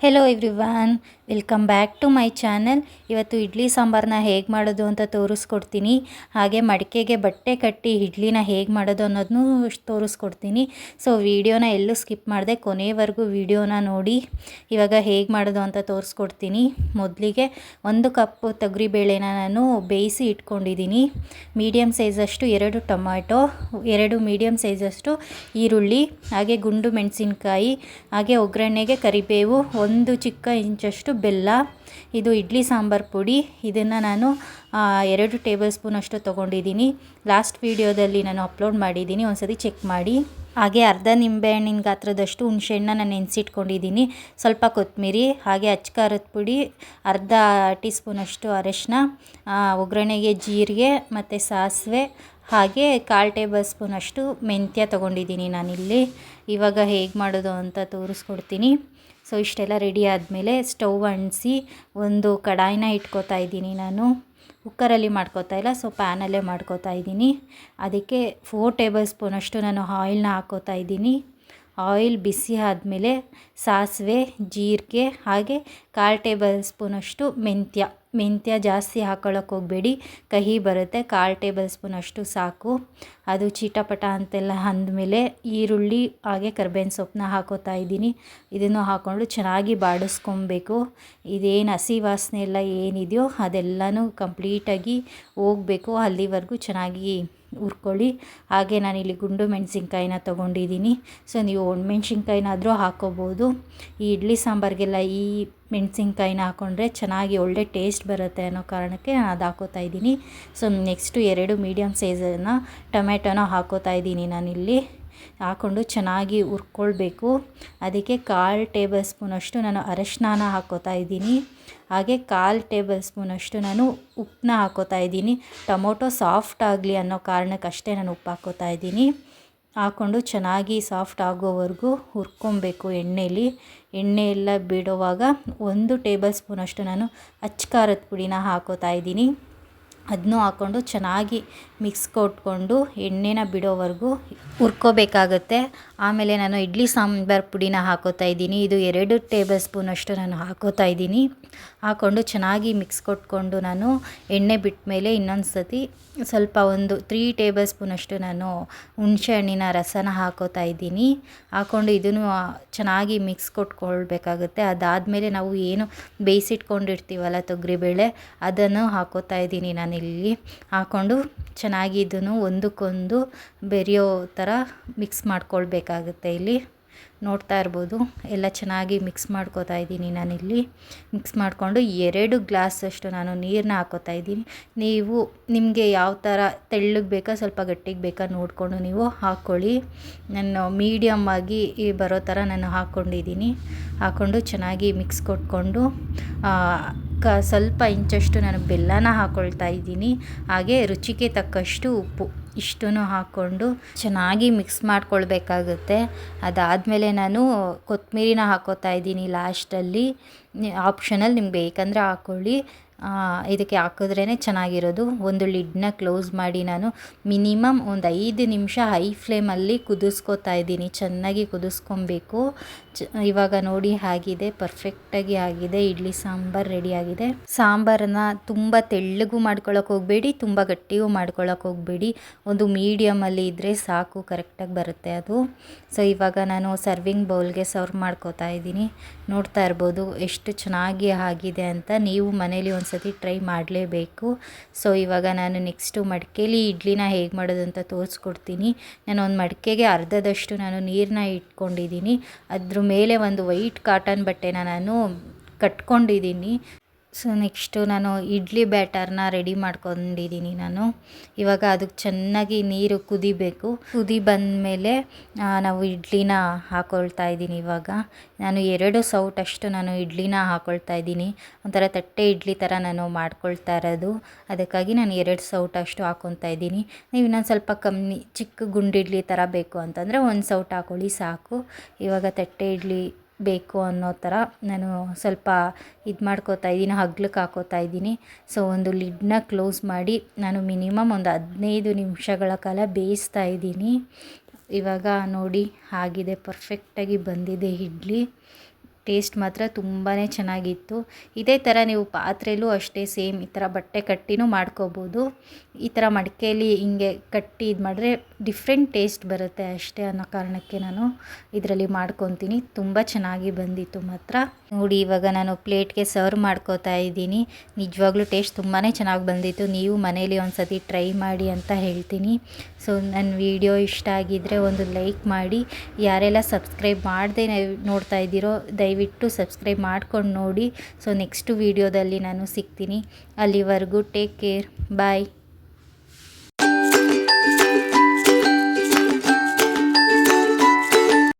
Hello everyone. Welcome back to my channel ಇವತ್ತು ಇಡ್ಲಿ ಸಾಂಬಾರನ್ನ ಹೇಗೆ ಮಾಡೋದು ಅಂತ ತೋರಿಸ್ಕೊಡ್ತೀನಿ. ಹಾಗೆ ಮಡಿಕೆಗೆ ಬಟ್ಟೆ ಕಟ್ಟಿ ಇಡ್ಲಿನ ಹೇಗೆ ಮಾಡೋದು ಅನ್ನೋದನ್ನು ತೋರಿಸ್ಕೊಡ್ತೀನಿ. ಸೊ ವಿಡಿಯೋನ ಎಲ್ಲೂ ಸ್ಕಿಪ್ ಮಾಡಿದೆ, ಕೊನೆವರೆಗೂ ವಿಡಿಯೋನ ನೋಡಿ. ಇವಾಗ ಹೇಗೆ ಮಾಡೋದು ಅಂತ ತೋರಿಸ್ಕೊಡ್ತೀನಿ. ಮೊದಲಿಗೆ ಒಂದು ಕಪ್ಪು ತೊಗರಿಬೇಳೆನ ನಾನು ಬೇಯಿಸಿ ಇಟ್ಕೊಂಡಿದ್ದೀನಿ. ಮೀಡಿಯಮ್ ಸೈಜಷ್ಟು ಎರಡು ಟೊಮ್ಯಾಟೊ ಎರಡು ಮೀಡಿಯಮ್ ಸೈಜಷ್ಟು ಈರುಳ್ಳಿ, ಹಾಗೆ ಗುಂಡು ಮೆಣಸಿನ್ಕಾಯಿ, ಹಾಗೆ ಒಗ್ಗರಣೆಗೆ ಕರಿಬೇವು, ಒಂದು ಚಿಕ್ಕ ಇಂಚಷ್ಟು ಬೆಲ್ಲ, ಇದು ಇಡ್ಲಿ ಸಾಂಬಾರು ಪುಡಿ. ಇದನ್ನು ನಾನು ಎರಡು ಟೇಬಲ್ ಸ್ಪೂನಷ್ಟು ತೊಗೊಂಡಿದ್ದೀನಿ. ಲಾಸ್ಟ್ ವೀಡಿಯೋದಲ್ಲಿ ನಾನು ಅಪ್ಲೋಡ್ ಮಾಡಿದ್ದೀನಿ, ಒಂದ್ಸತಿ ಚೆಕ್ ಮಾಡಿ. ಹಾಗೆ ಅರ್ಧ ನಿಂಬೆಹಣ್ಣಿನ ಗಾತ್ರದಷ್ಟು ಹುಣಸೆಹಣ್ಣ ನಾನು ನೆನೆಸಿಟ್ಕೊಂಡಿದ್ದೀನಿ. ಸ್ವಲ್ಪ ಕೊತ್ತಂಬರಿ, ಹಾಗೆ ಅಚ್ಚಕಾರದ ಪುಡಿ, ಅರ್ಧ ಟೀ ಸ್ಪೂನಷ್ಟು ಅರಶಿನ ಒಗ್ಗರಣೆಗೆ ಜೀರಿಗೆ ಮತ್ತು ಸಾಸಿವೆ, ಹಾಗೆ ಕಾಲು ಟೇಬಲ್ ಸ್ಪೂನಷ್ಟು ಮೆಂತ್ಯ ತೊಗೊಂಡಿದ್ದೀನಿ ನಾನಿಲ್ಲಿ. ಇವಾಗ ಹೇಗೆ ಮಾಡೋದು ಅಂತ ತೋರಿಸ್ಕೊಡ್ತೀನಿ. ಸೊ, ಇಷ್ಟೆಲ್ಲ ರೆಡಿ ಆದಮೇಲೆ ಸ್ಟವ್ ಅಂಟಿಸಿ ಒಂದು ಕಡಾಯಿನ ಇಟ್ಕೋತಾ ಇದ್ದೀನಿ ನಾನು. ಕುಕ್ಕರಲ್ಲಿ ಮಾಡ್ಕೋತಾ ಇಲ್ಲ, ಸೊ ಪ್ಯಾನಲ್ಲೇ ಮಾಡ್ಕೋತಾ ಇದ್ದೀನಿ. ಅದಕ್ಕೆ ಫೋರ್ ಟೇಬಲ್ ಸ್ಪೂನಷ್ಟು ನಾನು ಆಯಿಲ್ನ ಹಾಕೋತಾ ಇದ್ದೀನಿ. ಆಯಿಲ್ ಬಿಸಿ ಆದಮೇಲೆ ಸಾಸಿವೆ, ಜೀರಿಗೆ, ಹಾಗೆ ಕಾಲು ಟೇಬಲ್ ಸ್ಪೂನಷ್ಟು ಮೆಂತ್ಯ. ಮೆಂತ್ಯ ಜಾಸ್ತಿ ಹಾಕೊಳ್ಳೋಕೆ ಹೋಗಬೇಡಿ. ಕಹಿ ಬರುತ್ತೆ, ಕಾಲು ಟೇಬಲ್ ಸ್ಪೂನಷ್ಟು ಸಾಕು. ಅದು ಚೀಟಪಟ ಅಂತೆಲ್ಲ ಅಂದಮೇಲೆ ಈರುಳ್ಳಿ, ಹಾಗೆ ಕರ್ಬೇವಿನ ಸೊಪ್ಪನ್ನ ಹಾಕೋತಾ ಇದ್ದೀನಿ. ಇದನ್ನು ಹಾಕ್ಕೊಂಡು ಚೆನ್ನಾಗಿ ಬಾಡಿಸ್ಕೊಬೇಕು. ಇದೇನು ಹಸಿ ವಾಸನೆ ಎಲ್ಲ ಏನಿದೆಯೋ ಅದೆಲ್ಲನೂ ಕಂಪ್ಲೀಟಾಗಿ ಹೋಗಬೇಕು. ಅಲ್ಲಿವರೆಗೂ ಚೆನ್ನಾಗಿ ಹುರ್ಕೊಳ್ಳಿ. ಹಾಗೆ ನಾನಿಲ್ಲಿ ಗುಂಡು ಮೆಣಸಿನ್ಕಾಯಿನ ತೊಗೊಂಡಿದ್ದೀನಿ. ಸೊ, ನೀವು ಒಣಮೆಣ್ಸಿನ್ಕಾಯಿನಾದರೂ ಹಾಕ್ಕೋಬೋದು ಈ ಇಡ್ಲಿ ಸಾಂಬಾರಿಗೆಲ್ಲ ಈ ಮೆಣಸಿನ್ಕಾಯಿನ ಹಾಕ್ಕೊಂಡ್ರೆ ಚೆನ್ನಾಗಿ ಒಳ್ಳೆ ಟೇಸ್ಟ್ ಬರುತ್ತೆ ಅನ್ನೋ ಕಾರಣಕ್ಕೆ ನಾನು ಅದು ಹಾಕೋತಾ ಇದ್ದೀನಿ. ಸೊ, ನೆಕ್ಸ್ಟು ಎರಡು ಮೀಡಿಯಮ್ ಸೈಜನ್ನು ಟೊಮೆಟೊನ ಹಾಕೋತಾ ಇದ್ದೀನಿ ನಾನಿಲ್ಲಿ. ಹಾಕ್ಕೊಂಡು ಚೆನ್ನಾಗಿ ಹುರ್ಕೊಳ್ಬೇಕು. ಅದಕ್ಕೆ ಕಾಲು ಟೇಬಲ್ ಸ್ಪೂನಷ್ಟು ನಾನು ಅರಶಿನಾನ ಹಾಕ್ಕೋತಾ ಇದ್ದೀನಿ. ಹಾಗೆ ಕಾಲು ಟೇಬಲ್ ಸ್ಪೂನಷ್ಟು ನಾನು ಉಪ್ಪನ್ನ ಹಾಕ್ಕೋತಾ ಇದ್ದೀನಿ. ಟೊಮೊಟೊ ಸಾಫ್ಟ್ ಆಗಲಿ ಅನ್ನೋ ಕಾರಣಕ್ಕಷ್ಟೇ ನಾನು ಉಪ್ಪು ಹಾಕ್ಕೋತಾ ಇದ್ದೀನಿ. ಹಾಕ್ಕೊಂಡು ಚೆನ್ನಾಗಿ ಸಾಫ್ಟ್ ಆಗೋವರೆಗೂ ಹುರ್ಕೊಬೇಕು ಎಣ್ಣೆಯಲ್ಲಿ ಎಣ್ಣೆ ಎಲ್ಲ ಬಿಡುವಾಗ ಒಂದು ಟೇಬಲ್ ಸ್ಪೂನಷ್ಟು ನಾನು ಅಚ್ಚ ಖಾರದ ಪುಡಿನ ಹಾಕೋತಾ ಇದ್ದೀನಿ. ಅದನ್ನೂ ಹಾಕ್ಕೊಂಡು ಚೆನ್ನಾಗಿ ಮಿಕ್ಸ್ ಕೊಟ್ಕೊಂಡು ಎಣ್ಣೆನ ಬಿಡೋವರೆಗೂ ಹುರ್ಕೋಬೇಕಾಗತ್ತೆ. ಆಮೇಲೆ ನಾನು ಇಡ್ಲಿ ಸಾಂಬಾರು ಪುಡಿನ ಹಾಕೋತಾ ಇದ್ದೀನಿ. ಇದು ಎರಡು ಟೇಬಲ್ ಸ್ಪೂನಷ್ಟು ನಾನು ಹಾಕೋತಾ ಇದ್ದೀನಿ. ಹಾಕ್ಕೊಂಡು ಚೆನ್ನಾಗಿ ಮಿಕ್ಸ್ ಕೊಟ್ಕೊಂಡು ನಾನು ಎಣ್ಣೆ ಬಿಟ್ಟ ಮೇಲೆ ಇನ್ನೊಂದು ಸತಿ ಸ್ವಲ್ಪ ಒಂದು ತ್ರೀ ಟೇಬಲ್ ಸ್ಪೂನಷ್ಟು ನಾನು ಹುಣಸೆ ಹಣ್ಣಿನ ರಸನ ಹಾಕೋತಾ ಇದ್ದೀನಿ. ಹಾಕ್ಕೊಂಡು ಇದನ್ನು ಚೆನ್ನಾಗಿ ಮಿಕ್ಸ್ ಕೊಟ್ಕೊಳ್ಬೇಕಾಗುತ್ತೆ. ಅದಾದಮೇಲೆ ನಾವು ಏನು ಬೇಯಿಸಿಟ್ಕೊಂಡಿರ್ತೀವಲ್ಲ ತೊಗರಿಬೇಳೆ, ಅದನ್ನು ಹಾಕೋತಾ ಇದ್ದೀನಿ ನಾನಿಲ್ಲಿ ಹಾಕ್ಕೊಂಡು ಚೆನ್ನಾಗಿ ಇದನ್ನು ಒಂದಕ್ಕೊಂದು ಬೆರೆಯೋ ಥರ ಮಿಕ್ಸ್ ಮಾಡ್ಕೊಳ್ಬೇಕಾಗುತ್ತೆ ಇಲ್ಲಿ. ನೋಡ್ತಾ ಇರ್ಬೋದು. ಎಲ್ಲ ಚೆನ್ನಾಗಿ ಮಿಕ್ಸ್ ಮಾಡ್ಕೋತಾ ಇದ್ದೀನಿ ನಾನಿಲ್ಲಿ. ಮಿಕ್ಸ್ ಮಾಡಿಕೊಂಡು ಎರಡು ಗ್ಲಾಸಷ್ಟು ನಾನು ನೀರನ್ನ ಹಾಕೋತಾ ಇದ್ದೀನಿ. ನೀವು ನಿಮಗೆ ಯಾವ ಥರ ತೆಳ್ಳಗೆ ಬೇಕಾ, ಸ್ವಲ್ಪ ಗಟ್ಟಿಗೆ ಬೇಕಾ ನೋಡಿಕೊಂಡು ನೀವು ಹಾಕ್ಕೊಳ್ಳಿ. ನಾನು ಮೀಡಿಯಮ್ ಆಗಿ ಬರೋ ಥರ ನಾನು ಹಾಕ್ಕೊಂಡಿದ್ದೀನಿ. ಹಾಕ್ಕೊಂಡು ಚೆನ್ನಾಗಿ ಮಿಕ್ಸ್ ಕೊಟ್ಕೊಂಡು ಕ, ಸ್ವಲ್ಪ ಇಂಚಷ್ಟು ನಾನು ಬೆಲ್ಲನ ಹಾಕ್ಕೊಳ್ತಾ ಇದ್ದೀನಿ. ಹಾಗೆ ರುಚಿಗೆ ತಕ್ಕಷ್ಟು ಉಪ್ಪು ಇಷ್ಟನ್ನು ಹಾಕ್ಕೊಂಡು ಚೆನ್ನಾಗಿ ಮಿಕ್ಸ್ ಮಾಡ್ಕೊಳ್ಬೇಕಾಗುತ್ತೆ. ಅದಾದಮೇಲೆ ನಾನು ಕೊತ್ತಂಬರಿನ ಹಾಕೋತಾ ಇದ್ದೀನಿ ಲಾಸ್ಟಲ್ಲಿ. ಆಪ್ಷನಲ್ ನಿಮ್ಗೆ ಬೇಕಂದರೆ ಹಾಕ್ಕೊಳ್ಳಿ ಇದಕ್ಕೆ ಹಾಕಿದ್ರೇ ಚೆನ್ನಾಗಿರೋದು. ಒಂದು ಲಿಡ್ನ ಕ್ಲೋಸ್ ಮಾಡಿ ನಾನು ಮಿನಿಮಮ್ ಒಂದು ಐದು ನಿಮಿಷ ಹೈ ಫ್ಲೇಮಲ್ಲಿ ಕುದಿಸ್ಕೊತಾ ಇದ್ದೀನಿ. ಚೆನ್ನಾಗಿ ಕುದಿಸ್ಕೊಬೇಕು. ಚ, ಇವಾಗ ನೋಡಿ ಆಗಿದೆ, ಪರ್ಫೆಕ್ಟಾಗಿ ಆಗಿದೆ. ಇಡ್ಲಿ ಸಾಂಬಾರು ರೆಡಿಯಾಗಿದೆ ಸಾಂಬಾರನ್ನ ತುಂಬ ತೆಳ್ಳಗೂ ಮಾಡ್ಕೊಳ್ಳೋಕೆ ಹೋಗಬೇಡಿ, ತುಂಬ ಗಟ್ಟಿಗೂ ಮಾಡ್ಕೊಳ್ಳೋಕೆ ಹೋಗಬೇಡಿ. ಒಂದು ಮೀಡಿಯಮಲ್ಲಿ ಇದ್ದರೆ ಸಾಕು ಕರೆಕ್ಟಾಗಿ ಬರುತ್ತೆ ಅದು. ಸೊ ಇವಾಗ ನಾನು ಸರ್ವಿಂಗ್ ಬೌಲ್ಗೆ ಸರ್ವ್ ಮಾಡ್ಕೋತಾ ಇದ್ದೀನಿ. ನೋಡ್ತಾ ಇರ್ಬೋದು ಎಷ್ಟು ಚೆನ್ನಾಗಿ ಆಗಿದೆ ಅಂತ. ನೀವು ಮನೇಲಿ ಒಂದು ಸತಿ ಟ್ರೈ ಮಾಡಲೇಬೇಕು. ಸೊ ಇವಾಗ ನಾನು ನೆಕ್ಸ್ಟು ಮಡಿಕೇಲಿ ಇಡ್ಲಿನ ಹೇಗೆ ಮಾಡೋದು ಅಂತ ತೋರಿಸ್ಕೊಡ್ತೀನಿ. ನಾನು ಒಂದು ಮಡಿಕೆಗೆ ಅರ್ಧದಷ್ಟು ನಾನು ನೀರನ್ನ ಇಟ್ಕೊಂಡಿದ್ದೀನಿ. ಅದ್ರ ಮೇಲೆ ಒಂದು ವೈಟ್ ಕಾಟನ್ ಬಟ್ಟೆನ ನಾನು ಕಟ್ಕೊಂಡಿದ್ದೀನಿ. ಸೊ ನೆಕ್ಸ್ಟು ನಾನು ಇಡ್ಲಿ ಬ್ಯಾಟರ್ನ ರೆಡಿ ಮಾಡ್ಕೊಂಡಿದ್ದೀನಿ ನಾನು. ಇವಾಗ ಅದಕ್ಕೆ ಚೆನ್ನಾಗಿ ನೀರು ಕುದಿಬೇಕು. ಕುದಿ ಬಂದಮೇಲೆ ನಾವು ಇಡ್ಲಿನ ಹಾಕ್ಕೊಳ್ತಾ ಇದ್ದೀನಿ ಇವಾಗ. ನಾನು ಎರಡು ಸೌಟಷ್ಟು ನಾನು ಇಡ್ಲಿನ ಹಾಕೊಳ್ತಾ ಇದ್ದೀನಿ. ಒಂಥರ ತಟ್ಟೆ ಇಡ್ಲಿ ಥರ ನಾನು ಮಾಡ್ಕೊಳ್ತಾ ಇರೋದು. ಅದಕ್ಕಾಗಿ ನಾನು ಎರಡು ಸೌಟಷ್ಟು ಹಾಕ್ಕೊತಾ ಇದ್ದೀನಿ. ನೀವು ಇನ್ನೊಂದು ಸ್ವಲ್ಪ ಕಮ್ಮಿ, ಚಿಕ್ಕ ಗುಂಡಿಡ್ಲಿ ಥರ ಬೇಕು ಅಂತಂದರೆ ಒಂದು ಸೌಟ್ ಹಾಕೊಳ್ಳಿ ಸಾಕು. ಇವಾಗ ತಟ್ಟೆ ಇಡ್ಲಿ ಬೇಕು ಅನ್ನೋ ಥರ ನಾನು ಸ್ವಲ್ಪ ಇದು ಮಾಡ್ಕೋತಾ ಇದ್ದೀನಿ ಹಗ್ಲಕ್ಕೆ ಹಾಕೋತಾ ಇದ್ದೀನಿ. ಸೊ ಒಂದು ಲಿಡ್ನ ಕ್ಲೋಸ್ ಮಾಡಿ ನಾನು ಮಿನಿಮಮ್ ಒಂದು ಹದಿನೈದು ನಿಮಿಷಗಳ ಕಾಲ ಬೇಯಿಸ್ತಾ ಇದ್ದೀನಿ. ಇವಾಗ ನೋಡಿ, ಆಗಿದೆ ಪರ್ಫೆಕ್ಟಾಗಿ ಬಂದಿದೆ ಇಡ್ಲಿ. ಟೇಸ್ಟ್ ಮಾತ್ರ ತುಂಬಾ ಚೆನ್ನಾಗಿತ್ತು. ಇದೇ ಥರ ನೀವು ಪಾತ್ರೆಲೂ ಅಷ್ಟೇ ಸೇಮ್ ಈ ಥರ ಬಟ್ಟೆ ಕಟ್ಟಿನೂ ಮಾಡ್ಕೋಬೋದು. ಈ ಥರ ಮಡಿಕೆಯಲ್ಲಿ ಹಿಂಗೆ ಕಟ್ಟಿ ಇದು ಮಾಡಿದ್ರೆ ಡಿಫ್ರೆಂಟ್ ಟೇಸ್ಟ್ ಬರುತ್ತೆ ಅಷ್ಟೇ ಅನ್ನೋ ಕಾರಣಕ್ಕೆ ನಾನು ಇದರಲ್ಲಿ ಮಾಡ್ಕೊತೀನಿ. ತುಂಬ ಚೆನ್ನಾಗಿ ಬಂದಿತ್ತು ಮಾತ್ರ. ನೋಡಿ, ಇವಾಗ ನಾನು ಪ್ಲೇಟ್ಗೆ ಸರ್ವ್ ಮಾಡ್ಕೋತಾ ಇದ್ದೀನಿ. ನಿಜವಾಗ್ಲೂ ಟೇಸ್ಟ್ ತುಂಬಾ ಚೆನ್ನಾಗಿ ಬಂದಿತ್ತು. ನೀವು ಮನೇಲಿ ಒಂದು ಸತಿ ಟ್ರೈ ಮಾಡಿ ಅಂತ ಹೇಳ್ತೀನಿ. ಸೊ ನನ್ನ ವಿಡಿಯೋ ಇಷ್ಟ ಆಗಿದ್ದರೆ ಒಂದು ಲೈಕ್ ಮಾಡಿ. ಯಾರೆಲ್ಲ ಸಬ್ಸ್ಕ್ರೈಬ್ ಮಾಡದೆ ನೋಡ್ತಾ ಇದ್ದೀರೋ ದಯವಿಟ್ಟು ಸಬ್ಸ್ಕ್ರೈಬ್ ಮಾಡ್ಕೊಂಡು ನೋಡಿ. ಸೊ ನೆಕ್ಸ್ಟ್ ವೀಡಿಯೋದಲ್ಲಿ ನಾನು ಸಿಗ್ತೀನಿ. ಅಲ್ಲಿವರೆಗೂ ಟೇಕ್ ಕೇರ್ ಬಾಯ್